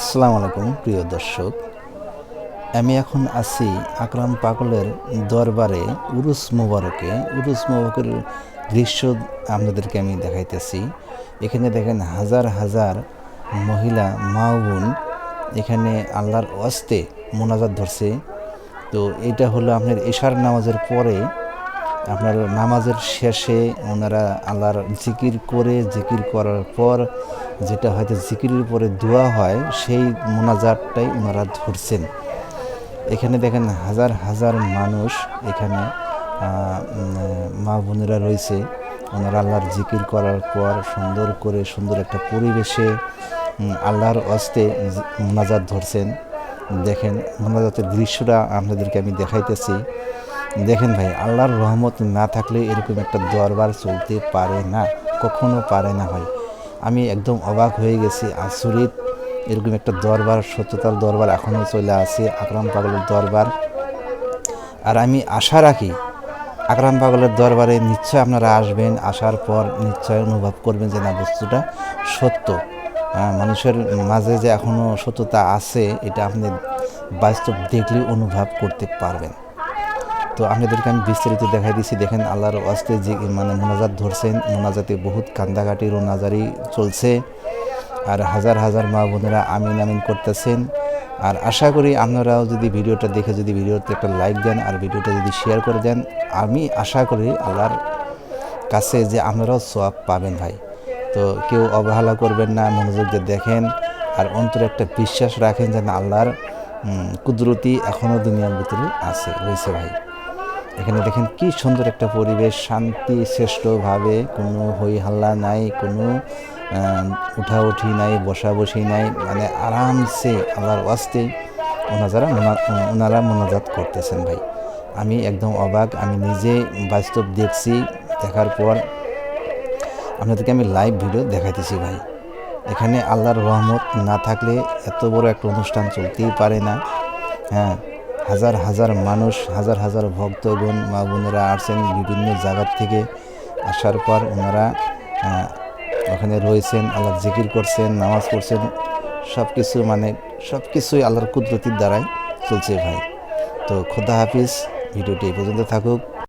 আসসালামু আলাইকুম, প্রিয় দর্শক। আমি এখন আছি আকরাম পাগলের দরবারে উরুস মুবারকে। উরুস মুবারকের দৃশ্য আপনাদেরকে আমি দেখাইতেছি। এখানে দেখেন হাজার হাজার মহিলা, মা বোন এখানে আল্লাহর অস্তে মোনাজাত ধরছে। তো এটা হলো আপনার এশার নামাজের পরে আপনার নামাজের শেষে ওনারা আল্লাহর জিকির করে জিকির করার পর যেটা হয়তো জিকিরের পরে দোয়া হয়, সেই মোনাজাতটাই ওনারা ধরছেন। এখানে দেখেন হাজার হাজার মানুষ এখানে মা বোনেরা রয়েছে। ওনারা আল্লাহর জিকির করার পর সুন্দর করে, সুন্দর একটা পরিবেশে আল্লাহর অস্তে মোনাজাত ধরছেন। দেখেন মোনাজাতের দৃশ্যটা আপনাদেরকে আমি দেখাইতেছি। দেখেন ভাই, আল্লাহর রহমত না থাকলে এরকম একটা দরবার চলতে পারে না, কখনো পারে না ভাই। আমি একদম অবাক হয়ে গেছি আচরিত এরকম একটা দরবার, সত্যতার দরবার এখনও চলে আছে আকরাম পাগলের দরবার। আর আমি আশা রাখি, আকরাম পাগলের দরবারে নিশ্চয় আপনারা আসবেন, আসার পর নিশ্চয় অনুভব করবেন যে না, বস্তুটা সত্য। মানুষের মাঝে যে এখনও সত্যতা আছে, এটা আপনি বাস্তব দেখলে অনুভব করতে পারবেন। তো আপনাদেরকে আমি বিস্তারিত দেখাই দিচ্ছি। দেখেন আল্লাহর অস্তে যে মানে মোনাজাত ধরছেন, মোনাজাতে বহুত কান্দাকাটি রোনাজারি চলছে আর হাজার হাজার মা বোনেরা আমিন আমিন করতেছেন। আর আশা করি আপনারাও যদি ভিডিওটা দেখে যদি ভিডিওতে একটা লাইক দেন আর ভিডিওটা যদি শেয়ার করে দেন, আমি আশা করি আল্লাহর কাছে যে আপনারাও সব পাবেন ভাই। তো কেউ অবহেলা করবেন না, মনোযোগ দিয়ে দেখেন আর অন্তরে একটা বিশ্বাস রাখেন যেন আল্লাহর কুদরতি এখনও দুনিয়ার ভিতরে আছে, রয়েছে ভাই। এখানে দেখেন কি সুন্দর একটা পরিবেশ, শান্তি, শ্রেষ্ঠভাবে কোনো হই হাল্লা নাই, কোনো উঠাউঠি নাই, বসাবসি নাই মানে আরামসে আল্লাহর ওয়াস্তে ওনারা ওনারা মোনাজাত করতেছেন ভাই। আমি একদম অবাক, আমি নিজে বাস্তব দেখছি, দেখার পর আপনাদেরকে আমি লাইভ ভিডিও দেখাইতেছি ভাই। এখানে আল্লাহর রহমত না থাকলে এত বড় একটা অনুষ্ঠান চলতেই পারে না। হ্যাঁ হাজার হাজার মানুষ, হাজার হাজার ভক্তগণ, মা বোনেরা আসছেন বিভিন্ন জায়গার থেকে। আসার পর ওনারা ওখানে রয়েছেন আল্লাহ জিকির করছেন, নামাজ পড়ছেন। সব কিছু মানে সব কিছুই আল্লাহর কুদরতির দ্বারাই চলছে ভাই। তো খোদা হাফিজ, ভিডিওটি এই পর্যন্ত থাকুক।